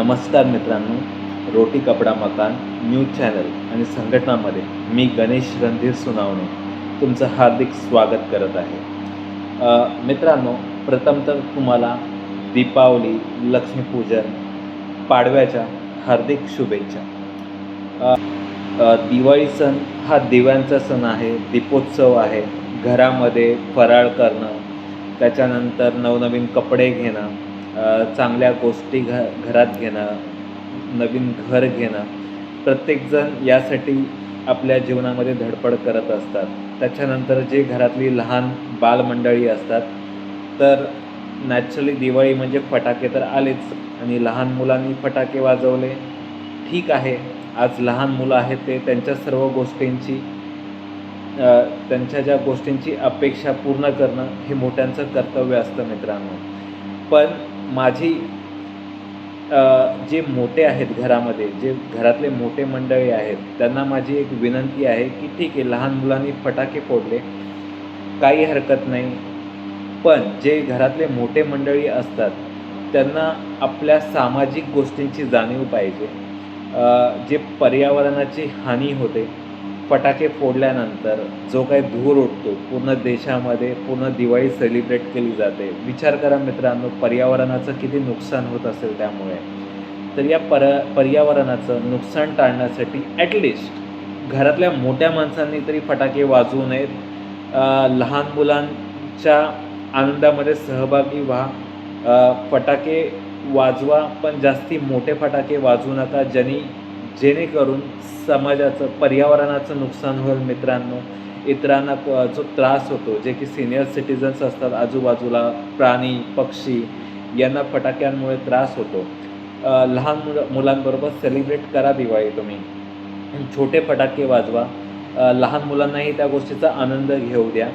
नमस्कार मित्रांनो रोटी कपडा मकान न्यूज चॅनल आणि संघटनामध्ये मी गणेश रणधीर सुनावणे तुमचं हार्दिक स्वागत करत आहे. मित्रांनो प्रथम तर तुम्हाला दीपावली लक्ष्मीपूजन पाडव्याच्या हार्दिक शुभेच्छा. दिवाळी सण हा दिव्यांचा सण आहे दीपोत्सव आहे घरामध्ये फराळ करणं त्याच्यानंतर नवनवीन कपडे घेणं चांगल्या गोष्टी घ घरात घेणं नवीन घर घेणं. प्रत्येकजण यासाठी आपल्या जीवनामध्ये धडपड करत असतात. त्याच्यानंतर जे घरातली लहान बालमंडळी असतात तर नॅचरली दिवाळी म्हणजे फटाके तर आलेच. आणि लहान मुलांनी फटाके वाजवले ठीक आहे. आज लहान मुलं आहेत ते त्यांच्या सर्व गोष्टींची त्यांच्या ज्या गोष्टींची अपेक्षा पूर्ण करणं हे मोठ्यांचं कर्तव्य असतं मित्रांनो. पण माझी जे मोठे आहेत घरामध्ये जे घरातले मोठे मंडळी आहेत त्यांना माझी एक विनंती आहे की ठीक आहे लहान मुलांनी फटाके फोडले काही हरकत नाही. पण जे घरातले मोठे मंडळी असतात त्यांना आपल्या सामाजिक गोष्टींची जाणीव पाहिजे. जे पर्यावरणाची हानी होते फटाके फोडल्यानंतर जो काही धूर उठतो पूर्ण देशामध्ये पूर्ण दिवाळी सेलिब्रेट केली जाते. विचार करा मित्रांनो पर्यावरणाचं किती नुकसान होत असेल त्यामुळे. तर या पर पर्यावरणाचं नुकसान टाळण्यासाठी ॲटलिस्ट घरातल्या मोठ्या माणसांनी तरी फटाके वाजवू नयेत. लहान मुलांच्या आनंदामध्ये सहभागी व्हा. फटाके वाजवा पण जास्ती मोठे फटाके वाजवू नका ज्यांनी जेणेकरून समाजाचं पर्यावरणाचं नुकसान होईल मित्रांनो. इतरांना जो त्रास होतो जे की सिनियर सिटीजन्स असतात आजूबाजूला प्राणी पक्षी यांना फटाक्यांमुळे त्रास होतो. लहान मुलं मुलांबरोबर सेलिब्रेट करा दिवाळी तुम्ही. छोटे फटाके वाजवा. लहान मुलांनाही त्या गोष्टीचा आनंद घेऊ द्या.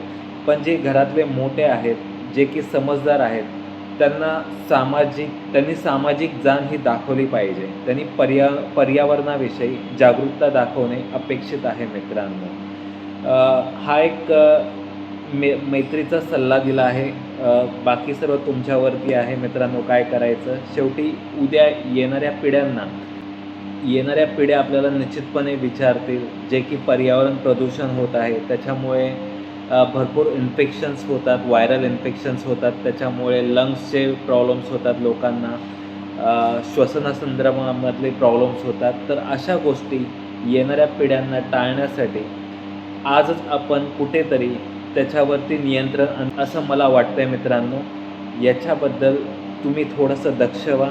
पण जे घरातले मोठे आहेत जे की समजदार आहेत त्यांना सामाजिक त्यांनी सामाजिक जाण ही दाखवली पाहिजे. त्यांनी पर्या पर्यावरणाविषयी जागरूकता दाखवणे अपेक्षित आहे मित्रांनो. हा एक मे मैत्रीचा सल्ला दिला आहे. बाकी सर्व तुमच्यावरती आहे मित्रांनो काय करायचं. शेवटी उद्या येणाऱ्या पिढ्यांना येणाऱ्या पिढ्या आपल्याला निश्चितपणे विचारतील जे की पर्यावरण प्रदूषण होत आहे. त्याच्यामुळे भरपूर इन्फेक्शन्स होतात व्हायरल इन्फेक्शन्स होतात. त्याच्यामुळे लंग्सचे प्रॉब्लेम्स होतात लोकांना. श्वसनासंदर्भामधले प्रॉब्लेम्स होतात. तर अशा गोष्टी येणाऱ्या पिढ्यांना टाळण्यासाठी आजच आपण कुठेतरी त्याच्यावरती नियंत्रण असं मला वाटतं आहे मित्रांनो. याच्याबद्दल तुम्ही थोडंसं दक्ष व्हा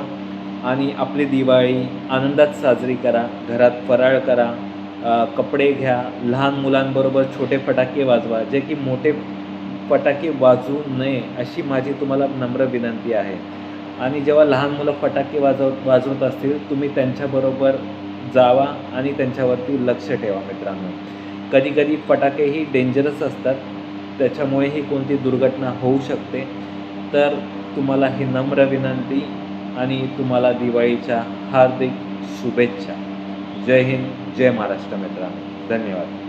आणि आपली दिवाळी आनंदात साजरी करा घरात फराळ करा. कपडे घ्या लहान मुलांबरोबर छोटे फटाके वाजवा जे की मोठे फटाके वाजवू नये अशी माझी तुम्हाला नम्र विनंती आहे. आणि जेव्हा लहान मुलं फटाके वाजव वाजवत असतील तुम्ही त्यांच्याबरोबर जावा आणि त्यांच्यावरती लक्ष ठेवा मित्रांनो. कधीकधी फटाकेही फटाके ही डेंजरस असतात त्याच्यामुळेही कोणती दुर्घटना होऊ शकते. तर तुम्हाला ही नम्र विनंती आणि तुम्हाला दिवाळीच्या हार्दिक शुभेच्छा. जय हिंद जय महाराष्ट्र मित्रांनो. धन्यवाद.